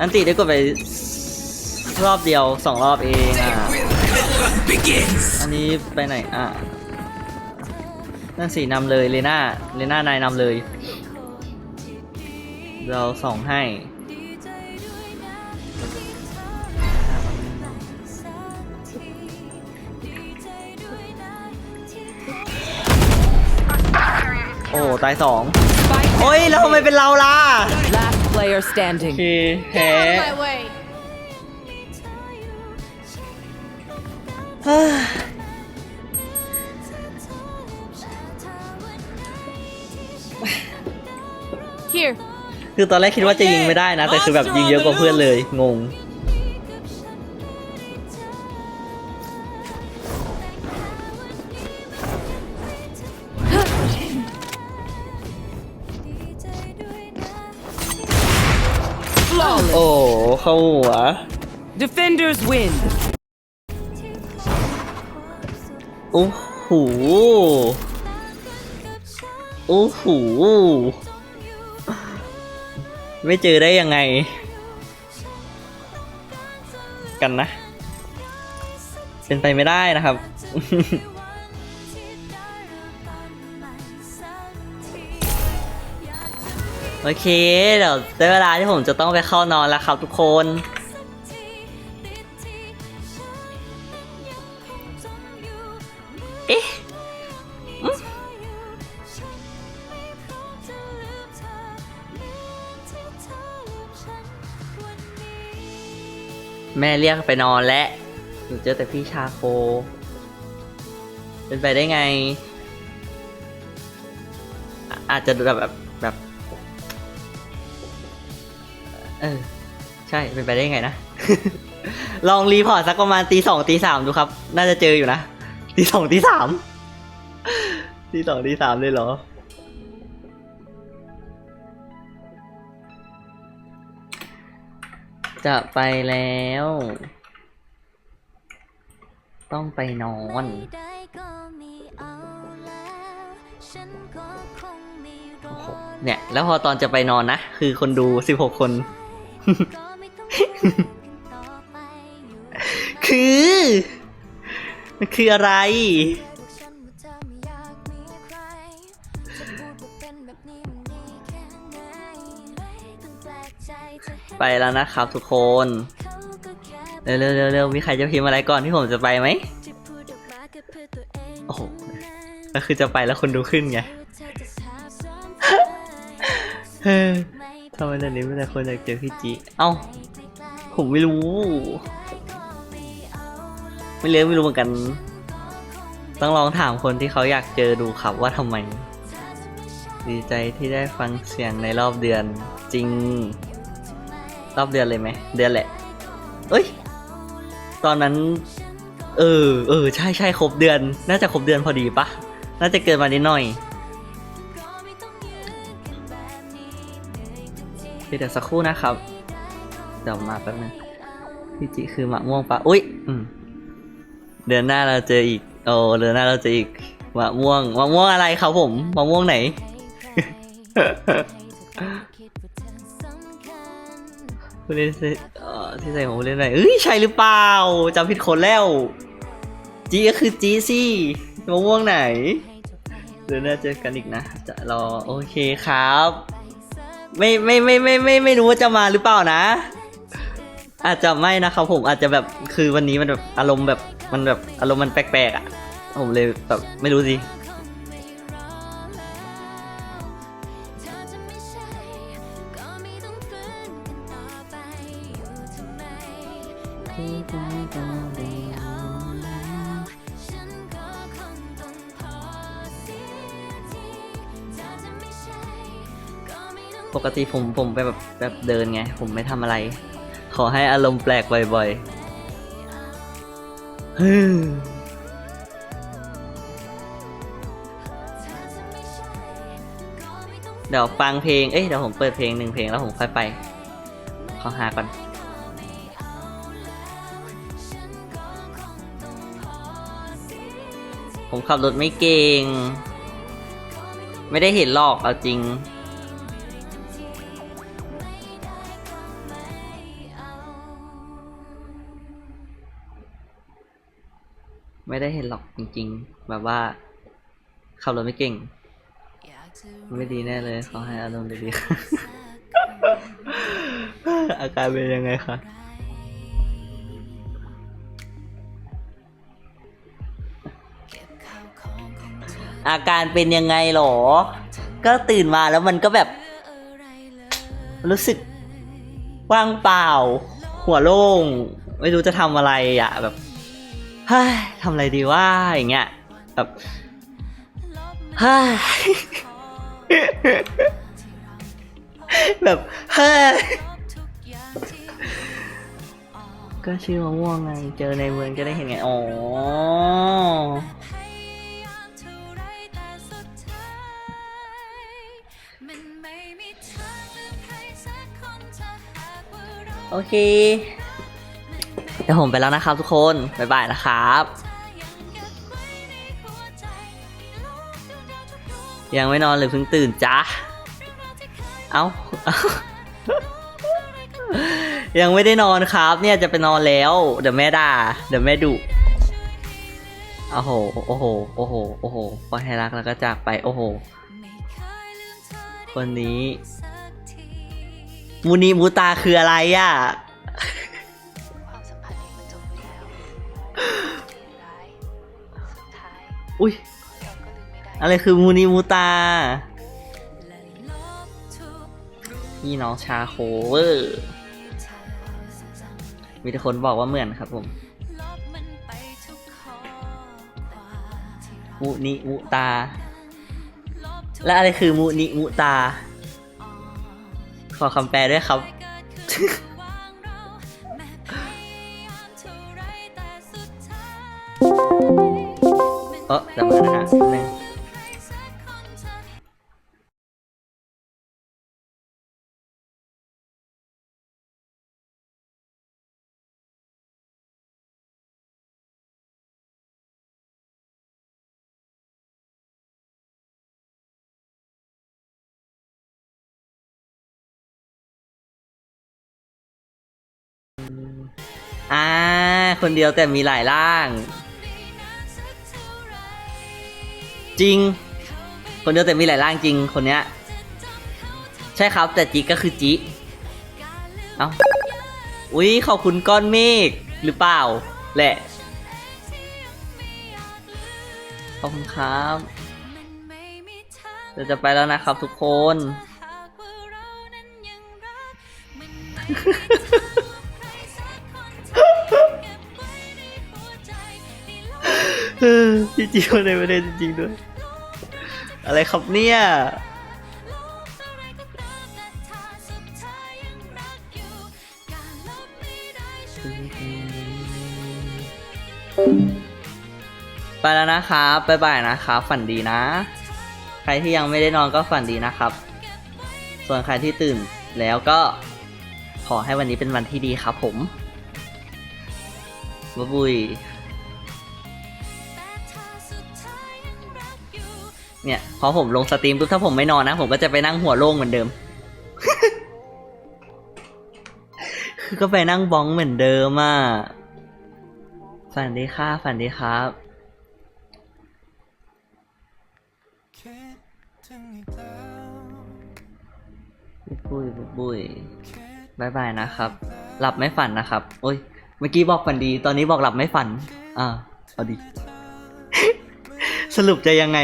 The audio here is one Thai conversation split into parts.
อันติได้กดไปรอบเดียวสองรอบเองอะ อันนี้ไปไหนอะ นั่นสีนำเลยเลน่าเลน่านายนำเลย เราส่องให้ โอ้ตายสอง Spike โอ้ยแล้วทำไมเป็นเราล่ะ last player โอ standing. เคแพ้ Out of my way. เฮ้ย Here. คือตอนแรกคิดว่าจะยิงไม่ได้นะ แต่คือแบบยิงเยอะกว่าเพื่อนเลยงง Flawless. โอ้เข้าหัว Defenders win. โอ้โหโอ้โหไม่เจอได้ยังไง กันนะ เป็นไปไม่ได้นะครับ โอเค เดี๋ยวได้เวลาที่ผมจะต้องไปเข้านอนแล้วครับทุกคน เอ๊ะแม่เรียกไปนอนแล้วหนูเจอแต่พี่ชาโค เป็นไปได้ไง อาจจะแบบ เออ ใช่เป็นไปได้ไงนะ ลองรีพอร์ตสักประมาณตีสองตีสามดูครับ น่าจะเจออยู่นะตีสองตีสามตีสองตีสามเลยเหรอ จะไปแล้ว ต้องไปนอนเอาแล้วฉันก็คงไม่รอเนี่ย แล้วพอตอนจะไปนอนนะ คือคนดู16คนก็ไม่ต้องคุยกัน คือ มันคืออะไร ไปแล้วนะครับทุกคน เร็วๆๆมีใครจะพิมพ์อะไรก่อนที่ผมจะไปไหมโอ้โหก็คือจะไปแล้วคนดูขึ้นไง เธอจะหาซ้ำไปเฮ้ยไม่ทำไมตอนนี้ไม่แต่คนอยากเจอพี่จีเอ้า ผมไม่รู้ ไม่เลี้ยงไม่รู้เหมือนกัน ต้องลองถามคนที่เขาอยากเจอดูครับว่าทำไม ดีใจที่ได้ฟังเสียงในรอบเดือนจริง รอบเดือนเลยไหม เดือนแหละ เอ้ย ตอนนั้น เออ เออ ใช่ใช่ครบเดือน น่าจะครบเดือนพอดีปะ น่าจะเกินมานิดหน่อย เดี๋ยวสักครู่นะครับ เดี๋ยวมาแป๊บนึงพี่จิคือมะม่วงปะอุ้ยอืมเดือนหน้าเราเจออีก โอ้เดือนหน้าเราเจออีกมะม่วงมะม่วงอะไรครับผมมะม่วงไหน ผู้เล่นที่เอ่อที่ใส่ของผู้เล่นไหนเอ้ยใช่หรือเปล่าจำผิดคนแล้วจีก็คือจีสิมะม่วงไหนเดือนหน้าเจอกันอีกนะ จะรอโอเคครับ ไม่ไม่ไม่ไม่ไม่ไม่รู้ว่าจะมาหรือเปล่านะ อาจจะไม่นะครับผมอาจจะแบบคือวันนี้มันแบบอารมณ์แบบมันแบบอารมณ์มันแปลกๆอะ ผมเลยแบบไม่รู้สิ ปกติผมผมไปแบบแบบเดินไง ผมไม่ทำอะไร ขอให้อารมณ์แปลกบ่อยๆเดี๋ยวฟังเพลง เอ้ย เดี๋ยวผมเปิดเพลงหนึ่งเพลงแล้วผมค่อยไป ขอหาก่อน ผมขับรถไม่เก่ง ไม่ได้เห็นหรอก เอาจริง ไม่ได้เห็นหรอกจริง ๆ แบบว่าขับรถไม่เก่ง ไม่ดีแน่เลยเขาให้อารมณ์ดีๆอาการเป็นยังไงคะอาการเป็นยังไงหรอ ก็ตื่นมาแล้วมันก็แบบ รู้สึกว่างเปล่า หัวโล่ง ไม่รู้จะทำอะไรอะแบบ เฮ้ยทำอะไรดีว่าอย่างเงี้ยแบบเฮ้ยแบบเฮ้ยก็ชื่อมะม่วงไง เจอในเมืองจะได้เห็นไง อ๋อ โอเค ดี๋ยวผมไปแล้วนะครับทุกคน บ๊ายบายนะครับยังไม่นอนหรือเพิ่งตื่นจ้าเอ้าเอ้า ยังไม่ได้นอนครับ เนี่ยจะไปนอนแล้ว เดี๋ยวแม่ด่า เดี๋ยวแม่ดุโอ้โห โอ้โห โอ้โห โอ้โหปล่อยให้รักแล้วก็จากไป โอ้โห คนนี้ มูนีมูตาคืออะไรอะ อุ้ยเราก็ลืมไม่ได้อะไรคือมูนีมูตา พี่น้องชาโคเวอร์ มีแต่คนบอกว่าเหมือนครับผมมุนิมุตา และอะไรคือมุนิมุตา ขอคำแปลด้วยครับ เออจำมานะฮะหนึ่งอ่า คนเดียวแต่มีหลายร่าง จริง คนเดียวแต่มีหลายร่างจริงคนเนี้ย ใช่ครับแต่จิก็คือจิเอ้าอุ๊ยขอบคุณก้อนเมฆหรือเปล่า แหละ ขอบคุณครับเดี๋ยวจะไปแล้วนะครับทุกคนเออพี่จิวในประเด็นจริงๆด้วย อะไรครับเนี่ย ไปแล้วนะครับบ๊ายบายนะครับ ฝันดีนะ ใครที่ยังไม่ได้นอนก็ฝันดีนะครับ ส่วนใครที่ตื่นแล้วก็ขอให้วันนี้เป็นวันที่ดีครับผมบ๊ายบุย เนี่ยพอผมลงสตรีมปุ๊บถ้าผมไม่นอนนะ ผมก็จะไปนั่งหัวโล่งเหมือนเดิม คือก็ไปนั่งบ้องเหมือนเดิมอะฝันดีค่ะฝันดีครับคิดถึงอีกแล้วบุยบุยบุยคิดบายบายนะครับ หลับไม่ฝันนะครับ โอ้ย เมื่อกี้บอกฝันดี ตอนนี้บอกหลับไม่ฝัน อ่าเอาดี สรุปจะยังไง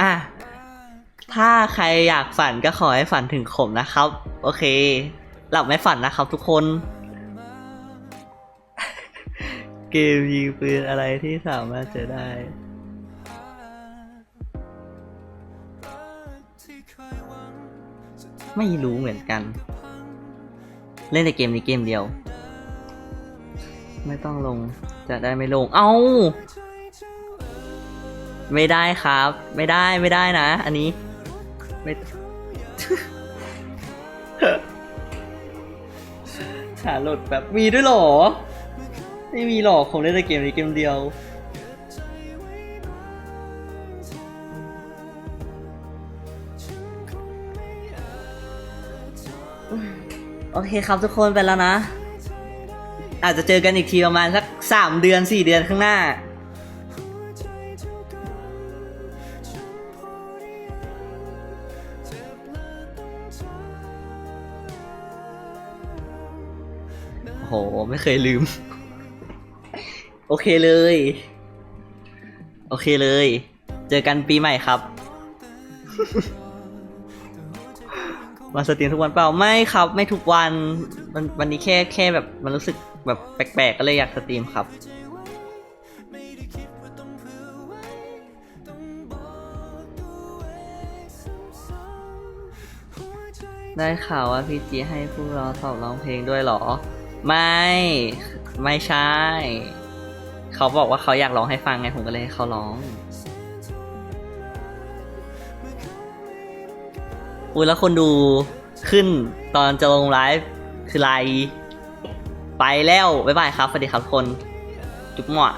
อะถ้าใครอยากฝันก็ขอให้ฝันถึงผมนะครับ โอเค หลับไม่ฝันนะครับทุกคน เกมยิงปืนอะไรที่สามารถจอได้ ไม่รู้เหมือนกัน เล่นในเกมนี้เกมเดียว ไม่ต้องลงจะได้ไม่ลง เอ้า ไม่ได้ครับ ไม่ได้ไม่ได้นะ อันนี้ไม่ขาหลดแบบมีด้วยหรอ ไม่มีหรอกคงได้แต่เกมนี้เกมเดียวโอเคครับทุกคนไปแล้วนะ อาจจะเจอกันอีกทีประมาณสักสามเดือนสี่เดือนข้างหน้า โห ไม่เคยลืม โอเคเลย โอเคเลย เจอกันปีใหม่ครับ มาสตรีมทุกวันเปล่า ไม่ครับ ไม่ทุกวันวันวันนี้แค่แค่แบบมันรู้สึกแบบแปลกๆก็เลยอยากสตรีมครับได้ข่าวว่าพี่จีให้พวกเราสอบร้องเพลงด้วยเหรอ ไม่ ไม่ใช่ เขาบอกว่าเขาอยากร้องให้ฟังไงผมก็เลยให้เขาร้องอุ้ยแล้วคนดูขึ้นตอนจะลงไลฟ์คือไลฟ์ไปแล้ว บ๊ายบายครับ สวัสดีครับคน จุ๊บหมอ